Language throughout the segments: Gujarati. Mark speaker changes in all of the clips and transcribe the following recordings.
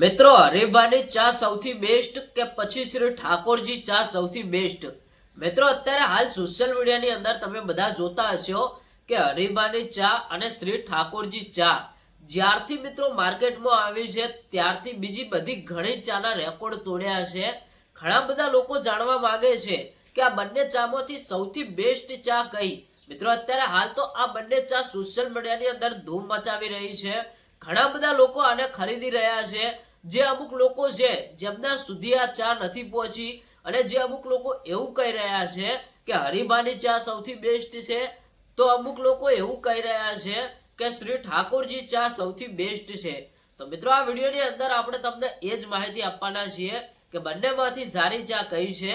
Speaker 1: મિત્રો હરીબાની ચા સૌથી બેસ્ટ કે પછી શ્રી ઠાકોરજી ચા સૌથી બેસ્ટ મિત્રો, અત્યારે હાલ સોશિયલ મીડિયાની અંદર તમે બધા જોતા હશો કે હરીબાની ચા અને શ્રી ઠાકોરજી ચા જ્યારથી મિત્રો માર્કેટમાં આવી છે, ત્યારથી બીજી બધી ઘણી ચાના રેકોર્ડ તોડ્યા છે. ઘણા બધા લોકો જાણવા માગે છે કે આ બંને ચામાંથી સૌથી બેસ્ટ ચા કઈ? મિત્રો, અત્યારે હાલ તો આ બંને ચા સોશિયલ મીડિયાની અંદર ધૂમ મચાવી રહી છે. ઘણા બધા લોકો આને ખરીદી રહ્યા છે. જે અમુક લોકો છે, જેમના સુધી આ ચા નથી પહોંચી અને જે અમુક લોકો એવું કહી રહ્યા છે કે હરિભાની ચા સૌથી બેસ્ટ છે, તો અમુક લોકો એવું કહી રહ્યા છે કે શ્રી ઠાકોરજી ચા સૌથી બેસ્ટ છે. તો મિત્રો, આ વિડીયોની અંદર આપણે તમને એ જ માહિતી આપવાના છીએ કે બંનેમાંથી સારી ચા કઈ છે.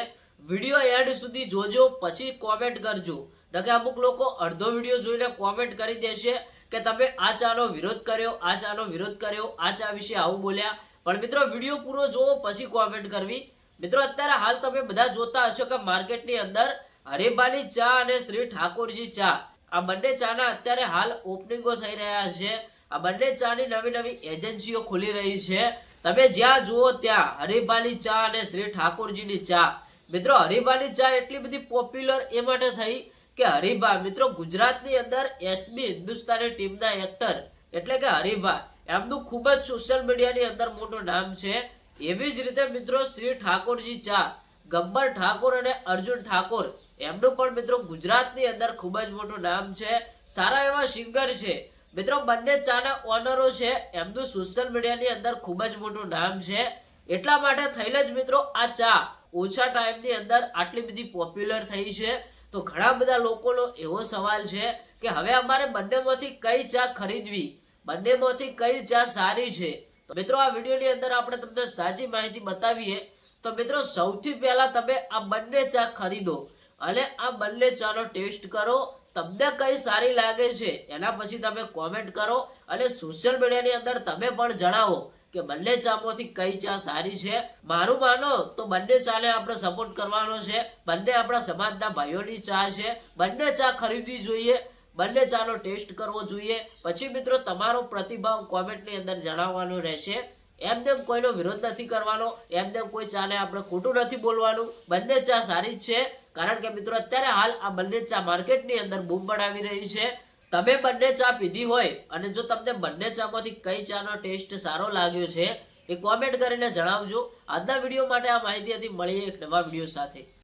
Speaker 1: વીડિયો એન્ડ સુધી જોજો, પછી કોમેન્ટ કરજો. નકે અમુક લોકો અડધો વીડિયો જોઈને કોમેન્ટ કરી દેશે કે તમે આ ચાનો વિરોધ કર્યો, આ ચાનો વિરોધ કર્યો, આ ચા વિશે આવું બોલ્યા. પણ મિત્રો વીડિયો પૂરો જોવો, પછી કોમેન્ટ કરવી. મિત્રો, અત્યારે હાલ તમે બધા જોતા હશો કે માર્કેટની અંદર હરેબાની ચા અને શ્રી ઠાકોરજી ચા. આ બંને ચાના અત્યારે હાલ ઓપનિંગો થઈ રહ્યા છે. આ બંને ચાની નવી નવી એજન્સીઓ ખુલી રહી છે. તમે જ્યાં જુઓ ત્યાં હરિભાની ચા અને શ્રી ઠાકોરજીની ચા. મિત્રો હરિભાની ચા એટલી બધી પોપ્યુલર એ માટે થઈ કે હરિભા, મિત્રો, ગુજરાતની અંદર એસબી હિન્દુસ્તાની ટીમના એક્ટર એટલે કે હરિભા એમનું ખૂબ જ સોશિયલ મીડિયાની અંદર મોટું નામ છે. એવી જ રીતે મિત્રો શ્રી ઠાકોરજી ચા, ગબ્બર ઠાકોર અને અર્જુન ઠાકોર, એમનું પણ મિત્રો ગુજરાતની અંદર ખૂબ જ મોટું નામ છે. સારા એવા સિંગર છે. મિત્રો બંને ચાના ઓનરો છે. એમનું સોશિયલ મીડિયાની અંદર ખૂબ જ મોટું નામ છે. એટલા માટે થઈને જ મિત્રો આ ચા ઓછા ટાઈમની અંદર આટલી બધી પોપ્યુલર થઈ છે. તો ઘણા બધા લોકોનો એવો સવાલ છે કે હવે અમારે બંનેમાંથી કઈ ચા ખરીદવી? બંનેમાંથી કઈ ચા સારી છે? તો મિત્રો, આ વિડીયોની અંદર આપણે તમને સાચી માહિતી બતાવીએ. તો મિત્રો, સૌથી પહેલાં તમે આ બંને ચા ખરીદો અને આ બંને ચાનો ટેસ્ટ કરો. તમને કઈ સારી લાગે છે એના પછી તમે કોમેન્ટ કરો અને સોશિયલ મીડિયાની અંદર તમે પણ જણાવો કે બંને ચામાંથી કઈ ચા સારી છે. મારું માનો તો બંને ચાને આપણે સપોર્ટ કરવાનો છે. બંને આપણા સમાજના ભાઈઓની ચા છે. બંને ચા ખરીદવી જોઈએ. બંને ચાનો ટેસ્ટ કરવો જોઈએ. પછી મિત્રો તમારો પ્રતિભાવ કોમેન્ટની અંદર જણાવવાનો રહેશે. એમને કોઈનો વિરોધ નથી કરવાનો. એમને કોઈ ચાને આપણે ખોટું નથી બોલવાનું. બંને ચા સારી જ છે. કારણ કે મિત્રો અત્યારે હાલ આ બંને ચા માર્કેટની અંદર બૂમ બનાવી રહી છે. તમે બંને ચા પીધી હોય અને જો તમને બંને ચામાંથી કઈ ચાનો ટેસ્ટ સારો લાગ્યો છે, એ કોમેન્ટ કરીને જણાવજો. આજના વીડિયો માટે આ માહિતી હતી. મળીએ એક નવા વીડિયો સાથે.